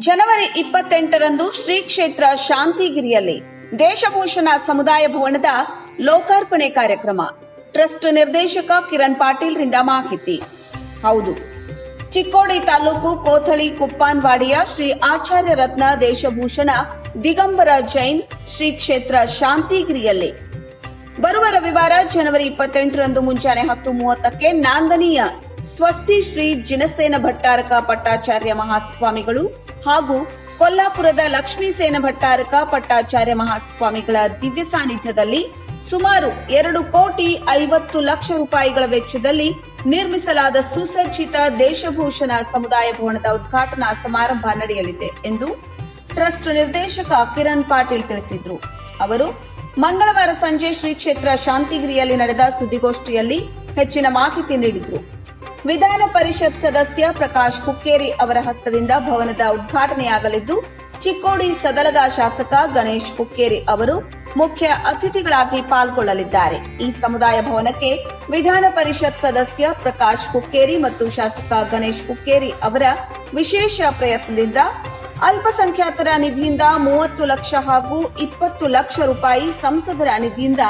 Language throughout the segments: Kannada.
ಜನವರಿ ಇಪ್ಪತ್ತೆಂಟರಂದು ಶ್ರೀ ಕ್ಷೇತ್ರ ಶಾಂತಿಗಿರಿಯಲ್ಲಿ ದೇಶಭೂಷಣ ಸಮುದಾಯ ಭವನದ ಲೋಕಾರ್ಪಣೆ ಕಾರ್ಯಕ್ರಮ. ಟ್ರಸ್ಟ್ ನಿರ್ದೇಶಕ ಕಿರಣ್ ಪಾಟೀಲ್ ರಿಂದ ಮಾಹಿತಿ. ಹೌದು. ಚಿಕ್ಕೋಡಿ ತಾಲೂಕು ಕೋಥಳಿ ಕುಪ್ಪಾನ್ವಾಡಿಯ ಶ್ರೀ ಆಚಾರ್ಯ ರತ್ನ ದೇಶಭೂಷಣ ದಿಗಂಬರ ಜೈನ್ ಶ್ರೀ ಕ್ಷೇತ್ರ ಶಾಂತಿಗಿರಿಯಲ್ಲಿ. ಬರುವ ರವಿವಾರ ಜನವರಿ ಇಪ್ಪತ್ತೆಂಟರಂದು ಮುಂಜಾನೆ ಹತ್ತು ಮೂವತ್ತಕ್ಕೆ ನಾಂದನೀಯ ಸ್ವಸ್ತಿ ಶ್ರೀ ಜಿನಸೇನ ಭಟ್ಟಾರಕ ಪಟ್ಟಾಚಾರ್ಯ ಮಹಾಸ್ವಾಮಿಗಳು ಹಾಗೂ ಕೊಲ್ಲಾಪುರದ ಲಕ್ಷ್ಮೀಸೇನ ಭಟ್ಟಾರಕ ಪಟ್ಟಾಚಾರ್ಯ ಮಹಾಸ್ವಾಮಿಗಳ ದಿವ್ಯ ಸಾನ್ನಿಧ್ಯದಲ್ಲಿ ಸುಮಾರು ಎರಡು ಕೋಟಿ ಐವತ್ತು ಲಕ್ಷ ರೂಪಾಯಿಗಳ ವೆಚ್ಚದಲ್ಲಿ ನಿರ್ಮಿಸಲಾದ ಸುಸಜ್ಜಿತ ದೇಶಭೂಷಣ ಸಮುದಾಯ ಭವನದ ಉದ್ಘಾಟನಾ ಸಮಾರಂಭ ನಡೆಯಲಿದೆ ಎಂದು ಟ್ರಸ್ಟ್ ನಿರ್ದೇಶಕ ಕಿರಣ್ ಪಾಟೀಲ್ ತಿಳಿಸಿದರು. ಅವರು, ಮಂಗಳವಾರ ಸಂಜೆ ಶ್ರೀ ಕ್ಷೇತ್ರ ಶಾಂತಿಗಿರಿಯಲ್ಲಿ ನಡೆದ ಸುದ್ದಿಗೋಷ್ಠಿಯಲ್ಲಿ ಹೆಚ್ಚಿನ ಮಾಹಿತಿ ನೀಡಿದ್ರು. ವಿಧಾನ ಪರಿಷತ್ ಸದಸ್ಯ ಪ್ರಕಾಶ್ ಹುಕ್ಕೇರಿ ಅವರ ಹಸ್ತದಿಂದ ಭವನದ ಉದ್ಘಾಟನೆಯಾಗಲಿದ್ದು, ಚಿಕ್ಕೋಡಿ ಸದಲಗ ಶಾಸಕ ಗಣೇಶ್ ಹುಕ್ಕೇರಿ ಅವರು ಮುಖ್ಯ ಅತಿಥಿಗಳಾಗಿ ಪಾಲ್ಗೊಳ್ಳಲಿದ್ದಾರೆ. ಈ ಸಮುದಾಯ ಭವನಕ್ಕೆ ವಿಧಾನ ಪರಿಷತ್ ಸದಸ್ಯ ಪ್ರಕಾಶ್ ಹುಕ್ಕೇರಿ ಮತ್ತು ಶಾಸಕ ಗಣೇಶ್ ಹುಕ್ಕೇರಿ ಅವರ ವಿಶೇಷ ಪ್ರಯತ್ನದಿಂದ ಅಲ್ಪಸಂಖ್ಯಾತರ ನಿಧಿಯಿಂದ ಮೂವತ್ತು ಲಕ್ಷ ಹಾಗೂ ಇಪ್ಪತ್ತು ಲಕ್ಷ ರೂಪಾಯಿ ಸಂಸದರ ನಿಧಿಯಿಂದ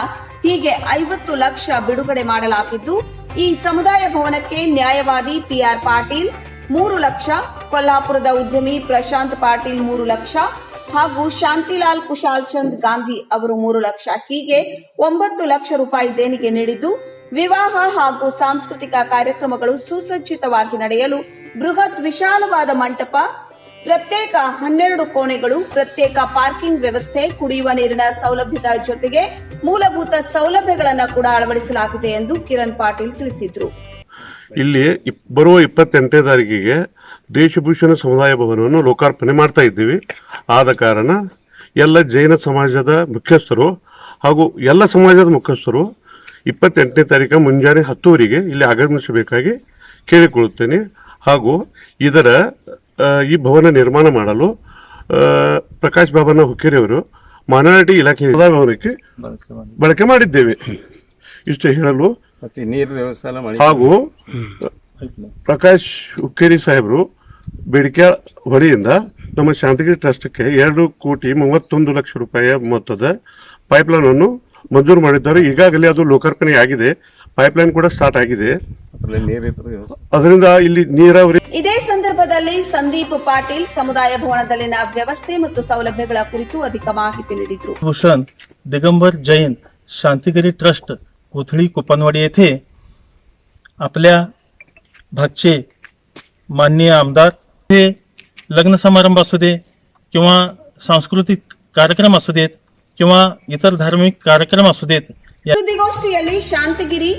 ಹೀಗೆ ಐವತ್ತು ಲಕ್ಷ ಬಿಡುಗಡೆ ಮಾಡಲಾಗಿದ್ದು ಈ ಸಮುದಾಯ ಭವನಕ್ಕೆ ನ್ಯಾಯವಾದಿ ಪಿಆರ್ ಪಾಟೀಲ್, ಮೂರು ಲಕ್ಷ, ಕೊಲ್ಲಾಪುರದ ಉದ್ಯಮಿ ಪ್ರಶಾಂತ್ ಪಾಟೀಲ್ ಮೂರು ಲಕ್ಷ ಹಾಗೂ ಶಾಂತಿಲಾಲ್ ಕುಶಾಲ್ ಚಂದ್ ಗಾಂಧಿ ಅವರು ಮೂರು ಲಕ್ಷ. ಹೀಗೆ ಒಂಬತ್ತು ಲಕ್ಷ ರೂಪಾಯಿ ದೇಣಿಗೆ ನೀಡಿದ್ದು ವಿವಾಹ ಹಾಗೂ ಸಾಂಸ್ಕೃತಿಕ ಕಾರ್ಯಕ್ರಮಗಳು ಸುಸಜ್ಜಿತವಾಗಿ ನಡೆಯಲು ಬೃಹತ್ ವಿಶಾಲವಾದ ಮಂಟಪ ಪ್ರತ್ಯೇಕ ಹನ್ನೆರಡು ಕೋಣೆಗಳು, ಪ್ರತ್ಯೇಕ ಪಾರ್ಕಿಂಗ್ ವ್ಯವಸ್ಥೆ, ಕುಡಿಯುವ ನೀರಿನ ಸೌಲಭ್ಯದ ಜೊತೆಗೆ ಮೂಲಭೂತ ಸೌಲಭ್ಯಗಳನ್ನು ಕೂಡ ಅಳವಡಿಸಲಾಗಿದೆ ಎಂದು ಕಿರಣ್ ಪಾಟೀಲ್ ತಿಳಿಸಿದ್ರು. ಇಲ್ಲಿ ಬರುವ ಇಪ್ಪತ್ತೆಂಟನೇ ತಾರೀಕಿಗೆ ದೇಶಭೂಷಣ ಸಮುದಾಯ ಭವನವನ್ನು ಲೋಕಾರ್ಪಣೆ ಮಾಡ್ತಾ ಇದ್ದೀವಿ. ಆದ ಕಾರಣ ಎಲ್ಲ ಜೈನ ಸಮಾಜದ ಮುಖ್ಯಸ್ಥರು ಹಾಗೂ ಎಲ್ಲ ಸಮಾಜದ ಮುಖ್ಯಸ್ಥರು ಇಪ್ಪತ್ತೆಂಟನೇ ತಾರೀಕು ಮುಂಜಾನೆ ಹತ್ತುವರೆಗೆ ಇಲ್ಲಿ ಆಗಮಿಸಬೇಕಾಗಿ ಕೇಳಿಕೊಳ್ಳುತ್ತೇನೆ. ಹಾಗೂ ಇದರ ಈ ಭವನ ನಿರ್ಮಾಣ ಮಾಡಲು ಪ್ರಕಾಶ್ ಬಾಬನ ಹುಕ್ಕೇರಿ ಅವರು ಇಲಾಖೆ ಭವನಕ್ಕೆ ಬಳಕೆ ಮಾಡಿದ್ದೇವೆ. ಇಷ್ಟು ಹೇಳಲು ನೀರು ವ್ಯವಸ್ಥೆ ಹಾಗೂ ಪ್ರಕಾಶ್ ಹುಕ್ಕೇರಿ ಸಾಹೇಬರು ಬೇಡಿಕೆ ಹೊಳೆಯಿಂದ ನಮ್ಮ ಶಾಂತಿಗಿರಿ ಟ್ರಸ್ಟ್ಗೆ ಎರಡು ಕೋಟಿ ಮೂವತ್ತೊಂದು ಲಕ್ಷ ರೂಪಾಯಿಯ ಮೊತ್ತದ ಪೈಪ್ಲೈನ್ ಅನ್ನು ಮಂಜೂರು ಮಾಡಿದ್ದಾರೆ. ಈಗಾಗಲೇ ಅದು ಲೋಕಾರ್ಪಣೆ ಆಗಿದೆ ಪೈಪ್ಲೈನ್ ಕೂಡ ಸ್ಟಾರ್ಟ್ ಆಗಿದೆ. ಅದ್ರಲ್ಲಿ ನೀರು ಇದ್ರೆ ವ್ಯವಸ್ಥೆ ಅದರಿಂದ ಇಲ್ಲಿ ನೀರಾವರಿ ಇದೇ ಸಂದರ್ಭದಲ್ಲಿ ಸಂದೀಪ್ ಪಾಟೀಲ್ ಸಮುದಾಯ ಭವನದಲ್ಲಿನ ವ್ಯವಸ್ಥೆ ಮತ್ತು ಸೌಲಭ್ಯಗಳ ಕುರಿತು ಅಧಿಕ ಮಾಹಿತಿ ನೀಡಿದ್ರು भूषण दिगंबर जैन शांतिगिरी ट्रस्ट कोथळी कुपनवाडी येथे आपल्या भागचे माननीय आमदार हे लग्न समारंभ असू दे किंवा सांस्कृतिक कार्यक्रम असू देत किंवा इतर धार्मिक कार्यक्रम असू देत या ಸುದ್ದಿಗೋಷ್ಠಿಯಲ್ಲಿ ಶಾಂತಗಿರಿ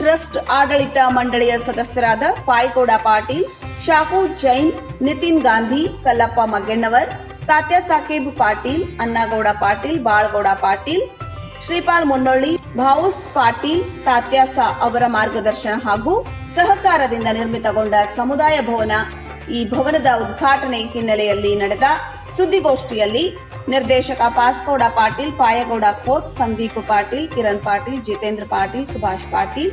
ಟ್ರಸ್ಟ್ ಆಡಳಿತ ಮಂಡಳಿಯ ಸದಸ್ಯರಾದ ಪಾಯ್ಗೌಡ ಪಾಟೀಲ್, ಶಾಹು ಜೈನ್, ನಿತಿನ್ ಗಾಂಧಿ, ಕಲ್ಲಪ್ಪ ಮಗ್ಗಣ್ಣವರ್, ತಾತ್ಯ ಸಾಕೇಬ್ ಪಾಟೀಲ್ ಅನ್ನಗೌಡ ಪಾಟೀಲ್, ಬಾಳಗೌಡ ಪಾಟೀಲ್, ಶ್ರೀಪಾಲ್ ಮುನ್ನೊಳ್ಳಿ, ಭಾವುಸ್ ಪಾಟೀಲ್ ತಾತ್ಯಾಸ ಅವರ ಮಾರ್ಗದರ್ಶನ ಹಾಗೂ ಸಹಕಾರದಿಂದ ನಿರ್ಮಿತಗೊಂಡ ಸಮುದಾಯ ಭವನ ಈ ಭವನದ ಉದ್ಘಾಟನೆ ಹಿನ್ನೆಲೆಯಲ್ಲಿ ನಡೆದ ಸುದ್ದಿಗೋಷ್ಠಿಯಲ್ಲಿ ನಿರ್ದೇಶಕ ಪಾಸ್ಗೌಡ ಪಾಟೀಲ್, ಪಾಯಗೌಡ ಖೋತ್ ಸಂದೀಪ್ ಪಾಟೀಲ್, ಕಿರಣ್ ಪಾಟೀಲ್, ಜಿತೇಂದ್ರ ಪಾಟೀಲ್, ಸುಭಾಷ್ ಪಾಟೀಲ್